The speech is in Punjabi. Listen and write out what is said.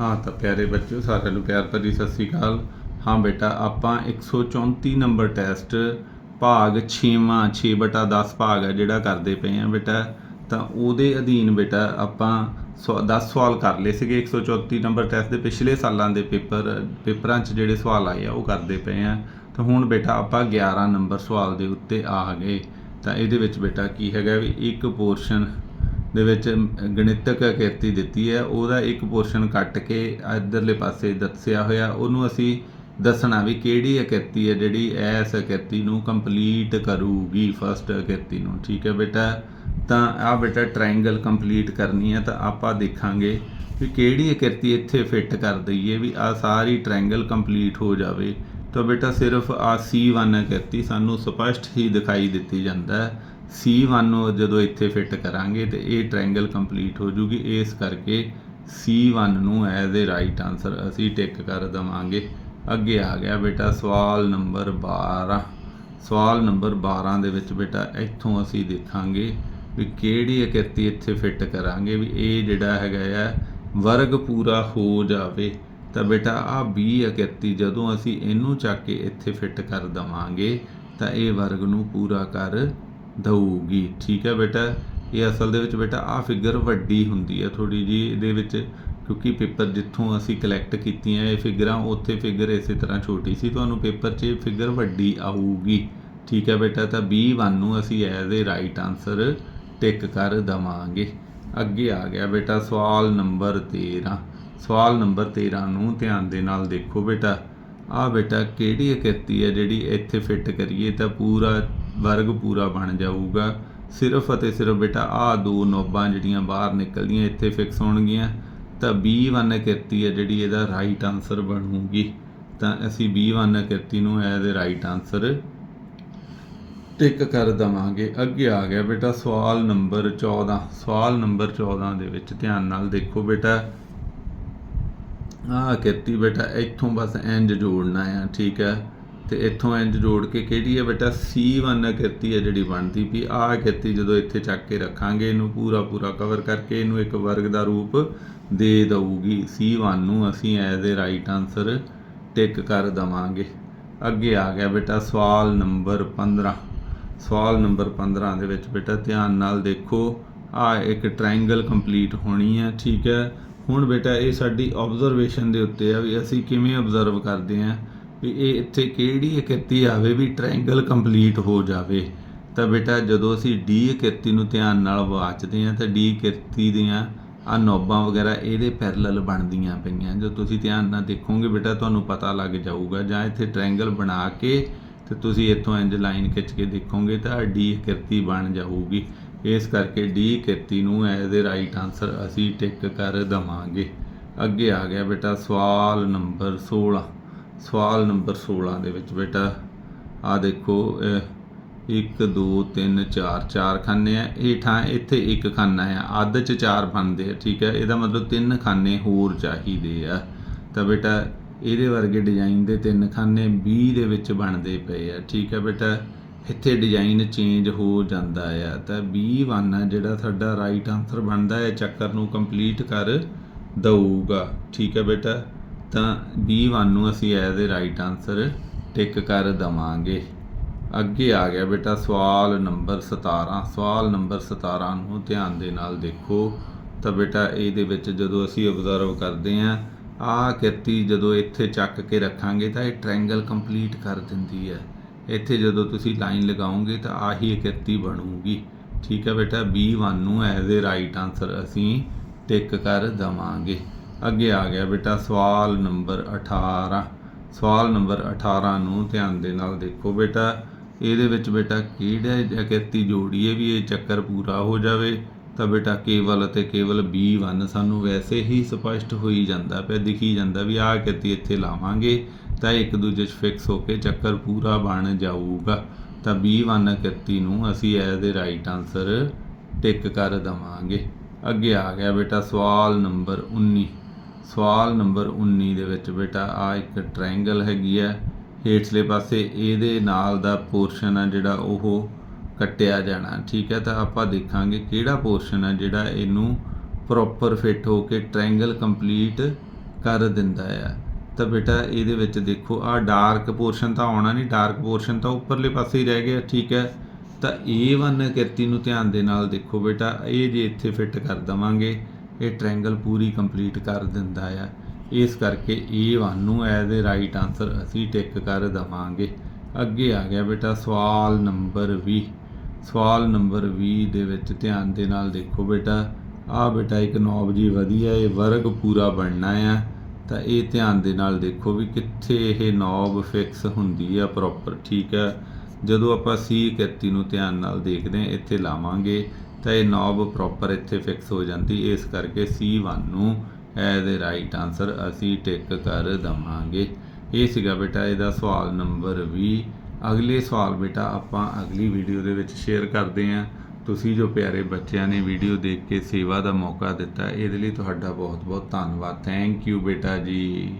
ਹਾਂ ਤਾਂ ਪਿਆਰੇ ਬੱਚਿਓ, ਸਾਰਿਆਂ ਨੂੰ ਪਿਆਰ ਭਰੀ ਸਤਿ ਸ੍ਰੀ ਅਕਾਲ। ਹਾਂ ਬੇਟਾ, ਆਪਾਂ 134 ਨੰਬਰ ਟੈਸਟ ਭਾਗ 6ਵਾਂ 6 ਬਟਾ 10 ਭਾਗ ਹੈ ਜਿਹੜਾ ਕਰਦੇ ਪਏ ਆ ਬੇਟਾ। ਤਾਂ ਉਹਦੇ ਅਧੀਨ ਬੇਟਾ ਆਪਾਂ 10 ਸਵਾਲ ਕਰ ਲਏ ਸੀਗੇ 134 ਨੰਬਰ ਟੈਸਟ ਦੇ ਪਿਛਲੇ ਸਾਲਾਂ ਦੇ ਪੇਪਰ, ਪੇਪਰਾਂ 'ਚ ਜਿਹੜੇ ਸਵਾਲ ਆਏ ਆ ਉਹ ਕਰਦੇ ਪਏ ਆ ਤਾਂ ਹੁਣ ਬੇਟਾ ਆਪਾਂ 11 ਨੰਬਰ ਸਵਾਲ ਦੇ ਉੱਤੇ ਆ ਗਏ। ਤਾਂ ਇਹਦੇ ਵਿੱਚ ਬੇਟਾ ਕੀ ਹੈਗਾ ਵੀ ਇੱਕ ਪੋਰਸ਼ਨ ਦੇ ਵਿੱਚ ਗਣਿਤਕ ਆਕ੍ਰਿਤੀ ਦਿੱਤੀ ਹੈ। ਉਹਦਾ ਇੱਕ ਪੋਰਸ਼ਨ ਕੱਟ ਕੇ ਇਧਰਲੇ ਪਾਸੇ ਦੱਸਿਆ ਹੋਇਆ। ਉਹਨੂੰ ਅਸੀਂ ਦੱਸਣਾ ਵੀ ਕਿਹੜੀ ਅਕਿਰਤੀ ਹੈ ਜਿਹੜੀ ਇਸ ਆਕ੍ਰਿਤੀ ਨੂੰ ਕੰਪਲੀਟ ਕਰੂਗੀ ਫਸਟ ਆਕ੍ਰਿਤੀ ਨੂੰ। ਠੀਕ ਹੈ ਬੇਟਾ? ਤਾਂ ਆ ਬੇਟਾ ਟ੍ਰਾਇੰਗਲ ਕੰਪਲੀਟ ਕਰਨੀ ਹੈ ਤਾਂ ਆਪਾਂ ਦੇਖਾਂਗੇ ਵੀ ਕਿਹੜੀ ਆਕ੍ਰਿਤੀ ਇੱਥੇ ਫਿੱਟ ਕਰ ਦਈਏ ਵੀ ਆ ਸਾਰੀ ਟ੍ਰਾਇੰਗਲ ਕੰਪਲੀਟ ਹੋ ਜਾਵੇ। ਤਾਂ ਬੇਟਾ ਸਿਰਫ ਆ C1 ਅਕਿਰਤੀ ਸਾਨੂੰ ਸਪਸ਼ਟ ਹੀ ਦਿਖਾਈ ਦਿੱਤੀ ਜਾਂਦਾ ਹੈ। C1 ਨੂੰ ਜਦੋਂ ਇੱਥੇ ਫਿੱਟ ਕਰਾਂਗੇ ਤੇ ਇਹ ਟ੍ਰਾਇੰਗਲ ਕੰਪਲੀਟ ਹੋ ਜੂਗੀ, ਇਸ ਕਰਕੇ C1 ਨੂੰ ਐਜ਼ ਅ ਰਾਈਟ ਆਨਸਰ ਅਸੀਂ ਟਿਕ ਕਰ ਦਵਾਂਗੇ। ਅੱਗੇ ਆ ਗਿਆ ਬੇਟਾ ਸਵਾਲ ਨੰਬਰ 12 ਸਵਾਲ ਨੰਬਰ 12 ਦੇ ਵਿੱਚ ਬੇਟਾ ਇੱਥੋਂ ਅਸੀਂ ਦੇਖਾਂਗੇ ਵੀ ਕਿਹੜੀ ਆਕ੍ਰਿਤੀ ਇੱਥੇ ਫਿੱਟ ਕਰਾਂਗੇ ਵੀ ਇਹ ਜਿਹੜਾ ਹੈਗਾ ਆ, ਵਰਗ ਪੂਰਾ ਹੋ ਜਾਵੇ। ਤਾਂ ਬੇਟਾ ਆ 20 ਆਕ੍ਰਿਤੀ ਜਦੋਂ ਅਸੀਂ ਇਹਨੂੰ ਚੱਕ ਕੇ ਇੱਥੇ ਫਿੱਟ ਕਰ ਦਵਾਂਗੇ, ਤਾਂ ਇਹ ਵਰਗ ਨੂੰ ਪੂਰਾ ਕਰ ਦਊਗੀ। ਠੀਕ ਹੈ ਬੇਟਾ। ਇਹ ਅਸਲ ਦੇ ਵਿੱਚ ਬੇਟਾ ਆ ਫਿਗਰ ਵੱਡੀ ਹੁੰਦੀ ਹੈ ਥੋੜੀ ਜੀ ਇਹਦੇ ਵਿੱਚ ਕਿਉਂਕਿ ਪੇਪਰ ਜਿੱਥੋਂ ਅਸੀਂ ਕਲੈਕਟ ਕੀਤੀਆਂ, ਇਹ ਫਿਗਰਾਂ ਉੱਥੇ ਫਿਗਰ ਇਸੇ ਤਰ੍ਹਾਂ ਛੋਟੀ ਸੀ। ਤੁਹਾਨੂੰ ਪੇਪਰ 'ਚ ਫਿਗਰ ਵੱਡੀ ਆਊਗੀ। ਠੀਕ ਹੈ ਬੇਟਾ। ਤਾਂ B1 ਨੂੰ ਅਸੀਂ as a right answer tick ਕਰ ਦਵਾਂਗੇ। ਅੱਗੇ ਆ ਗਿਆ ਬੇਟਾ ਸਵਾਲ ਨੰਬਰ 13 ਸਵਾਲ ਨੰਬਰ 13 ਨੂੰ ਧਿਆਨ ਦੇ ਨਾਲ ਦੇਖੋ ਬੇਟਾ। ਆ ਬੇਟਾ ਕਿਹੜੀ ਆਕ੍ਰਿਤੀ ਹੈ ਜਿਹੜੀ ਇੱਥੇ ਫਿੱਟ ਕਰੀਏ ਤਾਂ ਪੂਰਾ ਵਰਗ ਪੂਰਾ ਬਣ ਜਾਊਗਾ। ਸਿਰਫ ਅਤੇ ਸਿਰਫ ਬੇਟਾ ਆ ਦੋ ਨੋਬਾਂ ਜਿਹੜੀਆਂ ਬਾਹਰ ਨਿਕਲਦੀਆਂ, ਇੱਥੇ ਫਿਕਸ ਹੋਣਗੀਆਂ। ਤਾਂ B1 ਕਿਰਤੀ ਹੈ ਜਿਹੜੀ ਇਹਦਾ ਰਾਈਟ ਆਨਸਰ ਬਣੂਗੀ। ਤਾਂ ਅਸੀਂ B1 ਕਿਰਤੀ ਨੂੰ as a right answer tick ਕਰ ਦਵਾਂਗੇ। ਅੱਗੇ ਆ ਗਿਆ ਬੇਟਾ, ਸਵਾਲ ਨੰਬਰ 14 ਸਵਾਲ ਨੰਬਰ 14 ਦੇ ਵਿੱਚ ਧਿਆਨ ਨਾਲ ਦੇਖੋ ਬੇਟਾ। ਆਹ ਕਿਰਤੀ ਬੇਟਾ, ਇੱਥੋਂ ਬਸ ਇੰਜ ਜੋੜਨਾ ਆ, ਠੀਕ ਹੈ। ਤੇ ਇੱਥੋਂ ਇੰਜ ਜੋੜ ਕੇ ਕਿਹੜੀ ਹੈ ਬੇਟਾ? C1 ਆਕ੍ਰਿਤੀ ਹੈ ਜਿਹੜੀ ਬਣਦੀ ਵੀ ਆਹ ਆਕ੍ਰਿਤੀ ਜਦੋਂ ਇੱਥੇ ਚੱਕ ਕੇ ਰੱਖਾਂਗੇ, ਇਹਨੂੰ ਪੂਰਾ ਪੂਰਾ ਕਵਰ ਕਰਕੇ ਇਹਨੂੰ ਇੱਕ ਵਰਗ ਦਾ ਰੂਪ ਦੇ ਦਊਗੀ। C1 ਨੂੰ ਅਸੀਂ as a right answer tick ਕਰ ਦਵਾਂਗੇ। ਅੱਗੇ ਆ ਗਿਆ ਬੇਟਾ ਸਵਾਲ ਨੰਬਰ 15 ਸਵਾਲ ਨੰਬਰ 15 ਦੇ ਵਿੱਚ ਬੇਟਾ ਧਿਆਨ ਨਾਲ ਦੇਖੋ ਆ ਇੱਕ ਟ੍ਰਾਇੰਗਲ ਕੰਪਲੀਟ ਹੋਣੀ ਹੈ, ਠੀਕ ਹੈ। ਹੁਣ ਬੇਟਾ ਇਹ ਸਾਡੀ ਆਬਜ਼ਰਵੇਸ਼ਨ ਦੇ ਉੱਤੇ ਆ ਵੀ ਅਸੀਂ ਕਿਵੇਂ ਆਬਜ਼ਰਵ ਕਰਦੇ ਆ ਵੀ ਇਹ ਇੱਥੇ ਕਿਹੜੀ ਆਕ੍ਰਿਤੀ ਆਵੇ ਵੀ ਟ੍ਰਾਇੰਗਲ ਕੰਪਲੀਟ ਹੋ ਜਾਵੇ। ਤਾਂ ਬੇਟਾ ਜਦੋਂ ਅਸੀਂ ਡੀ ਆਕ੍ਰਿਤੀ ਨੂੰ ਧਿਆਨ ਨਾਲ ਵਾਚਦੇ ਆ ਤਾਂ ਡੀ ਆਕ੍ਰਿਤੀ ਦੀਆਂ ਆ ਨੋਬਾਂ ਵਗੈਰਾ ਇਹਦੇ ਪੈਰਲਲ ਬਣਦੀਆਂ ਪਈਆਂ। ਜੋ ਤੁਸੀਂ ਧਿਆਨ ਨਾਲ ਦੇਖੋਗੇ ਬੇਟਾ ਤੁਹਾਨੂੰ ਪਤਾ ਲੱਗ ਜਾਊਗਾ ਜਾਂ ਇੱਥੇ ਟ੍ਰਾਇੰਗਲ ਬਣਾ ਕੇ ਤੇ ਤੁਸੀਂ ਇੱਥੋਂ ਇੰਜ ਲਾਈਨ ਖਿੱਚ ਕੇ ਦੇਖੋਗੇ ਤਾਂ ਡੀ ਕਿਰਤੀ ਬਣ ਜਾਊਗੀ। ਇਸ ਕਰਕੇ ਡੀ ਕਿਰਤੀ ਨੂੰ ਐਜ਼ ਅ ਰਾਈਟ ਆਨਸਰ ਅਸੀਂ ਟਿਕ ਕਰ ਦਵਾਂਗੇ। ਅੱਗੇ ਆ ਗਿਆ ਬੇਟਾ ਸਵਾਲ ਨੰਬਰ 16 ਸਵਾਲ ਨੰਬਰ 16 ਦੇ ਵਿੱਚ ਬੇਟਾ ਆ ਦੇਖੋ 1 2 3 4 ਚਾਰ ਖਾਨੇ ਆ। ਇਹ ਥਾਂ ਇੱਥੇ ਇੱਕ ਖਾਨਾ ਆ। ਅੱਧ ਚ ਚਾਰ ਬਣਦੇ ਆ, ਠੀਕ ਹੈ ਇਹਦਾ ਮਤਲਬ ਤਿੰਨ ਖਾਨੇ ਹੋਰ ਚਾਹੀਦੇ ਆ। ਤਾਂ ਬੇਟਾ, ਇਹਦੇ ਵਰਗੇ ਡਿਜ਼ਾਈਨ ਦੇ ਤਿੰਨ ਖਾਨੇ 20 ਦੇ ਵਿੱਚ ਬਣਦੇ ਪਏ ਆ, ਠੀਕ ਹੈ ਬੇਟਾ? ਇੱਥੇ ਡਿਜ਼ਾਈਨ ਚੇਂਜ ਹੋ ਜਾਂਦਾ ਆ। ਤਾਂ B1 ਆ, ਜਿਹੜਾ ਸਾਡਾ ਰਾਈਟ ਆਨਸਰ ਬਣਦਾ ਹੈ ਚੱਕਰ ਨੂੰ ਕੰਪਲੀਟ ਕਰ ਦਊਗਾ, ਠੀਕ ਹੈ ਬੇਟਾ? ਤਾਂ B1 ਨੂੰ ਅਸੀਂ as a right answer tick ਕਰ ਦਵਾਂਗੇ। ਅੱਗੇ ਆ ਗਿਆ ਬੇਟਾ ਸਵਾਲ ਨੰਬਰ 17 ਸਵਾਲ ਨੰਬਰ 17 ਨੂੰ ਧਿਆਨ ਦੇ ਨਾਲ ਦੇਖੋ। ਤਾਂ ਬੇਟਾ ਇਹਦੇ ਵਿੱਚ ਜਦੋਂ ਅਸੀਂ ਆਬਜ਼ਰਵ ਕਰਦੇ ਆਂ ਆਹ ਕਿਰਤੀ ਜਦੋਂ ਇੱਥੇ ਚੱਕ ਕੇ ਰੱਖਾਂਗੇ ਤਾਂ ਇਹ ਟ੍ਰਾਇੰਗਲ ਕੰਪਲੀਟ ਕਰ ਦਿੰਦੀ ਹੈ। ਇੱਥੇ ਜਦੋਂ ਤੁਸੀਂ ਲਾਈਨ ਲਗਾਓਗੇ ਤਾਂ ਆਹੀ ਕਿਰਤੀ ਬਣੂਗੀ। ਠੀਕ ਹੈ ਬੇਟਾ? B1 ਨੂੰ ਐਜ਼ ਅ ਰਾਈਟ ਆਨਸਰ ਅਸੀਂ ਟਿਕ ਕਰ ਦਵਾਂਗੇ। ਅੱਗੇ ਆ ਗਿਆ ਬੇਟਾ, ਸਵਾਲ ਨੰਬਰ 18 ਸਵਾਲ ਨੰਬਰ 18 ਨੂੰ ਧਿਆਨ ਦੇ ਨਾਲ ਦੇਖੋ ਬੇਟਾ, ਇਹਦੇ ਵਿੱਚ ਬੇਟਾ ਕਿਹੜਾ ਆਕ੍ਰਿਤੀ ਜੋੜੀਏ ਵੀ ਇਹ ਚੱਕਰ ਪੂਰਾ ਹੋ ਜਾਵੇ, ਤਾਂ ਬੇਟਾ ਕੇਵਲ ਅਤੇ ਕੇਵਲ B1 ਸਾਨੂੰ ਵੈਸੇ ਹੀ ਸਪਸ਼ਟ ਹੋਈ ਜਾਂਦਾ ਪਿਆ, ਦਿਖੀ ਜਾਂਦਾ ਵੀ ਆਹ ਆਕ੍ਰਿਤੀ ਇੱਥੇ ਲਾਵਾਂਗੇ, ਤਾਂ ਇੱਕ ਦੂਜੇ 'ਚ ਫਿਕਸ ਹੋ ਕੇ ਚੱਕਰ ਪੂਰਾ ਬਣ ਜਾਊਗਾ। ਤਾਂ B1 ਆਕ੍ਰਿਤੀ ਨੂੰ ਅਸੀਂ as a right answer tick ਕਰ ਦਵਾਂਗੇ। ਅੱਗੇ ਆ ਗਿਆ ਬੇਟਾ ਸਵਾਲ ਨੰਬਰ 19 ਸਵਾਲ ਨੰਬਰ 19 ਦੇ ਵਿੱਚ, ਬੇਟਾ, ਆ ਇੱਕ ਟ੍ਰਾਇੰਗਲ ਹੈਗੀ ਹੈ, ਹੇਠਲੇ ਪਾਸੇ ਇਹਦੇ ਨਾਲ ਦਾ ਪੋਰਸ਼ਨ ਆ ਜਿਹੜਾ ਉਹ ਕੱਟਿਆ ਜਾਣਾ। ਠੀਕ ਹੈ, ਤਾਂ ਆਪਾਂ ਦੇਖਾਂਗੇ ਕਿਹੜਾ ਪੋਰਸ਼ਨ ਆ ਜਿਹੜਾ ਇਹਨੂੰ ਪ੍ਰੋਪਰ ਫਿੱਟ ਹੋ ਕੇ ਟ੍ਰਾਇੰਗਲ ਕੰਪਲੀਟ ਕਰ ਦਿੰਦਾ ਆ। ਤਾਂ ਬੇਟਾ, ਇਹਦੇ ਵਿੱਚ ਦੇਖੋ ਆ ਡਾਰਕ ਪੋਰਸ਼ਨ ਤਾਂ ਆਉਣਾ ਨਹੀਂ ਡਾਰਕ ਪੋਰਸ਼ਨ ਤਾਂ ਉੱਪਰਲੇ ਪਾਸੇ ਹੀ ਰਹਿ ਗਿਆ, ਠੀਕ ਹੈ। ਤਾਂ A1 ਕਿਰਤੀ ਨੂੰ ਧਿਆਨ ਦੇ ਨਾਲ ਦੇਖੋ ਬੇਟਾ, ਇਹ ਜੇ ਇੱਥੇ ਫਿੱਟ ਕਰ ਦਵਾਂਗੇ ਇਹ ਟ੍ਰਾਇੰਗਲ ਪੂਰੀ ਕੰਪਲੀਟ ਕਰ ਦਿੰਦਾ ਆ। ਇਸ ਕਰਕੇ A1 ਨੂੰ ਐਜ਼ ਅ ਰਾਈਟ ਆਨਸਰ ਅਸੀਂ ਟਿਕ ਕਰ ਦਵਾਂਗੇ। ਅੱਗੇ ਆ ਗਿਆ ਬੇਟਾ ਸਵਾਲ ਨੰਬਰ 20 ਸਵਾਲ ਨੰਬਰ 20 ਦੇ ਵਿੱਚ ਧਿਆਨ ਦੇ ਨਾਲ ਦੇਖੋ ਬੇਟਾ। ਆ ਬੇਟਾ ਇੱਕ ਨੌਬ ਜੀ ਵਧੀਆ ਇਹ ਵਰਗ ਪੂਰਾ ਬਣਨਾ ਆ। ਤਾਂ ਇਹ ਧਿਆਨ ਦੇ ਨਾਲ ਦੇਖੋ ਵੀ ਕਿੱਥੇ ਇਹ ਨੌਬ ਫਿਕਸ ਹੁੰਦੀ ਆ ਪ੍ਰੋਪਰ ਠੀਕ ਆ? ਜਦੋਂ ਆਪਾਂ C31 ਨੂੰ ਧਿਆਨ ਨਾਲ ਦੇਖਦੇ ਹਾਂ, ਇੱਥੇ ਲਾਵਾਂਗੇ। ਤਾਂ ਇਹ ਨੌਬ ਪ੍ਰੋਪਰ ਇੱਥੇ ਫਿਕਸ ਹੋ ਜਾਂਦੀ। ਇਸ ਕਰਕੇ C1 ਨੂੰ ਐਜ਼ ਅ ਰਾਈਟ ਆਨਸਰ ਅਸੀਂ ਟਿਕ ਕਰ ਦਵਾਂਗੇ। ਇਹ ਸੀਗਾ ਬੇਟਾ ਇਹਦਾ ਸਵਾਲ ਨੰਬਰ 20 ਅਗਲੇ ਸਵਾਲ ਬੇਟਾ ਆਪਾਂ ਅਗਲੀ ਵੀਡੀਓ ਦੇ ਵਿੱਚ ਸ਼ੇਅਰ ਕਰਦੇ ਹਾਂ। ਤੁਸੀਂ ਜੋ ਪਿਆਰੇ ਬੱਚਿਆਂ ਨੇ ਵੀਡੀਓ ਦੇਖ ਕੇ ਸੇਵਾ ਦਾ ਮੌਕਾ ਦਿੱਤਾ, ਇਹਦੇ ਲਈ ਤੁਹਾਡਾ ਬਹੁਤ ਬਹੁਤ ਧੰਨਵਾਦ। ਥੈਂਕ ਯੂ ਬੇਟਾ ਜੀ।